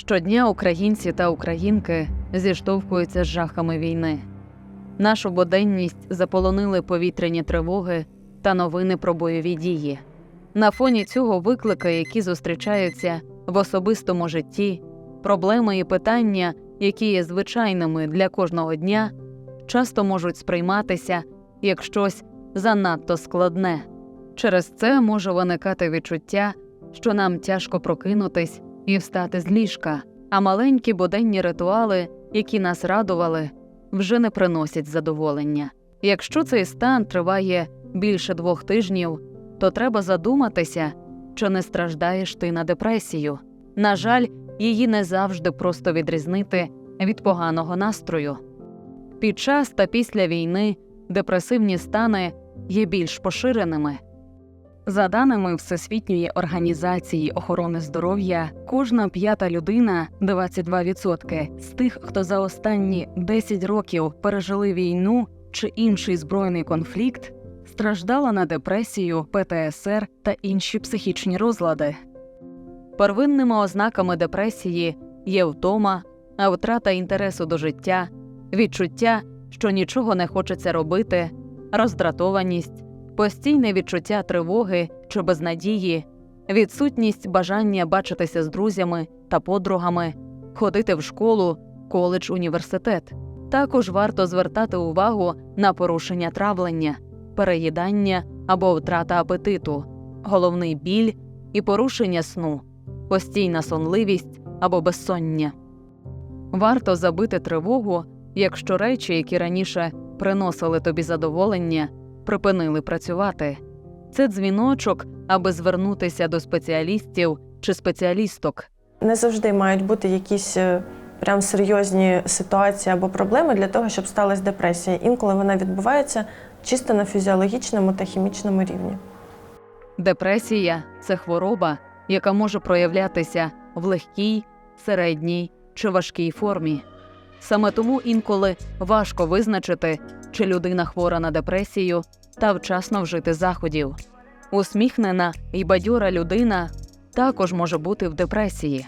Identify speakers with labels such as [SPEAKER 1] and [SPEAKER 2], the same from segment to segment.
[SPEAKER 1] Щодня українці та українки зіштовхуються з жахами війни. Нашу буденність заполонили повітряні тривоги та новини про бойові дії. На фоні цього виклики, які зустрічаються в особистому житті, проблеми і питання, які є звичайними для кожного дня, часто можуть сприйматися як щось занадто складне. Через це може виникати відчуття, що нам тяжко прокинутись і встати з ліжка, а маленькі буденні ритуали, які нас радували, вже не приносять задоволення. Якщо цей стан триває більше двох тижнів, то треба задуматися, чи не страждаєш ти на депресію. На жаль, її не завжди просто відрізнити від поганого настрою. Під час та після війни депресивні стани є більш поширеними. За даними Всесвітньої організації охорони здоров'я, кожна п'ята людина 22% з тих, хто за останні 10 років пережили війну чи інший збройний конфлікт, страждала на депресію, ПТСР та інші психічні розлади. Первинними ознаками депресії є втома, а втрата інтересу до життя, відчуття, що нічого не хочеться робити, роздратованість, постійне відчуття тривоги чи безнадії, відсутність бажання бачитися з друзями та подругами, ходити в школу, коледж, університет. Також варто звертати увагу на порушення травлення, переїдання або втрата апетиту, головний біль і порушення сну, постійна сонливість або безсоння. Варто забити тривогу, якщо речі, які раніше приносили тобі задоволення, припинили працювати. Це дзвіночок, аби звернутися до спеціалістів чи спеціалісток.
[SPEAKER 2] Не завжди мають бути якісь е, прям серйозні ситуації або проблеми для того, щоб сталася депресія. Інколи вона відбувається чисто на фізіологічному та хімічному рівні.
[SPEAKER 1] Депресія це хвороба, яка може проявлятися в легкій, середній чи важкій формі. Саме тому інколи важко визначити, чи людина хвора на депресію та вчасно вжити заходів. Усміхнена і бадьора людина також може бути в депресії.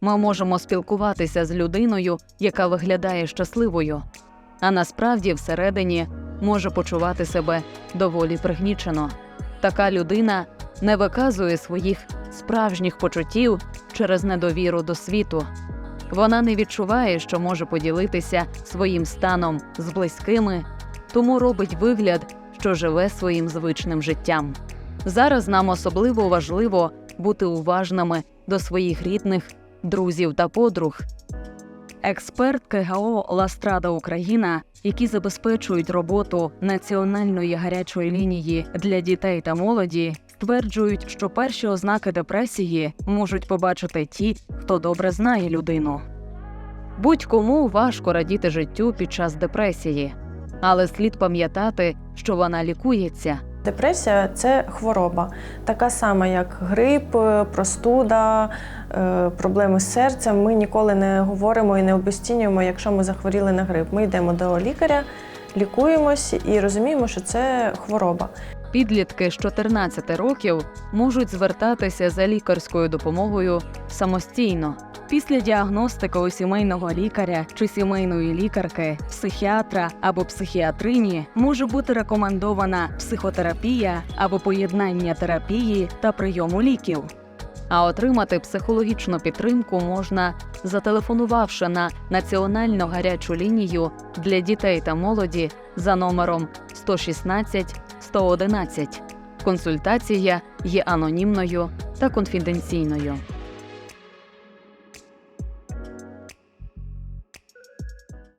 [SPEAKER 1] Ми можемо спілкуватися з людиною, яка виглядає щасливою, а насправді всередині може почувати себе доволі пригнічено. Така людина не виказує своїх справжніх почуттів через недовіру до світу. Вона не відчуває, що може поділитися своїм станом з близькими, тому робить вигляд, що живе своїм звичним життям. Зараз нам особливо важливо бути уважними до своїх рідних, друзів та подруг. Експерт КГО Ластрада Україна, які забезпечують роботу національної гарячої лінії для дітей та молоді, стверджують, що перші ознаки депресії можуть побачити ті, хто добре знає людину. Будь-кому важко радіти життю під час депресії, але слід пам'ятати, що вона лікується.
[SPEAKER 2] Депресія це хвороба, така сама, як грип, е, простуда, е, проблеми з серцем. Ми ніколи не говоримо і не обезцінюємо, якщо ми захворіли на грип. Ми йдемо до лікаря, лікуємось і розуміємо, що це хвороба.
[SPEAKER 1] Підлітки з 14 років можуть звертатися за лікарською допомогою самостійно. Після діагностики у сімейного лікаря чи сімейної лікарки, психіатра або психіатрині може бути рекомендована психотерапія або поєднання терапії та прийому ліків. А отримати психологічну підтримку можна, зателефонувавши на національну гарячу лінію для дітей та молоді за номером 116 111. Консультація є анонімною та конфіденційною.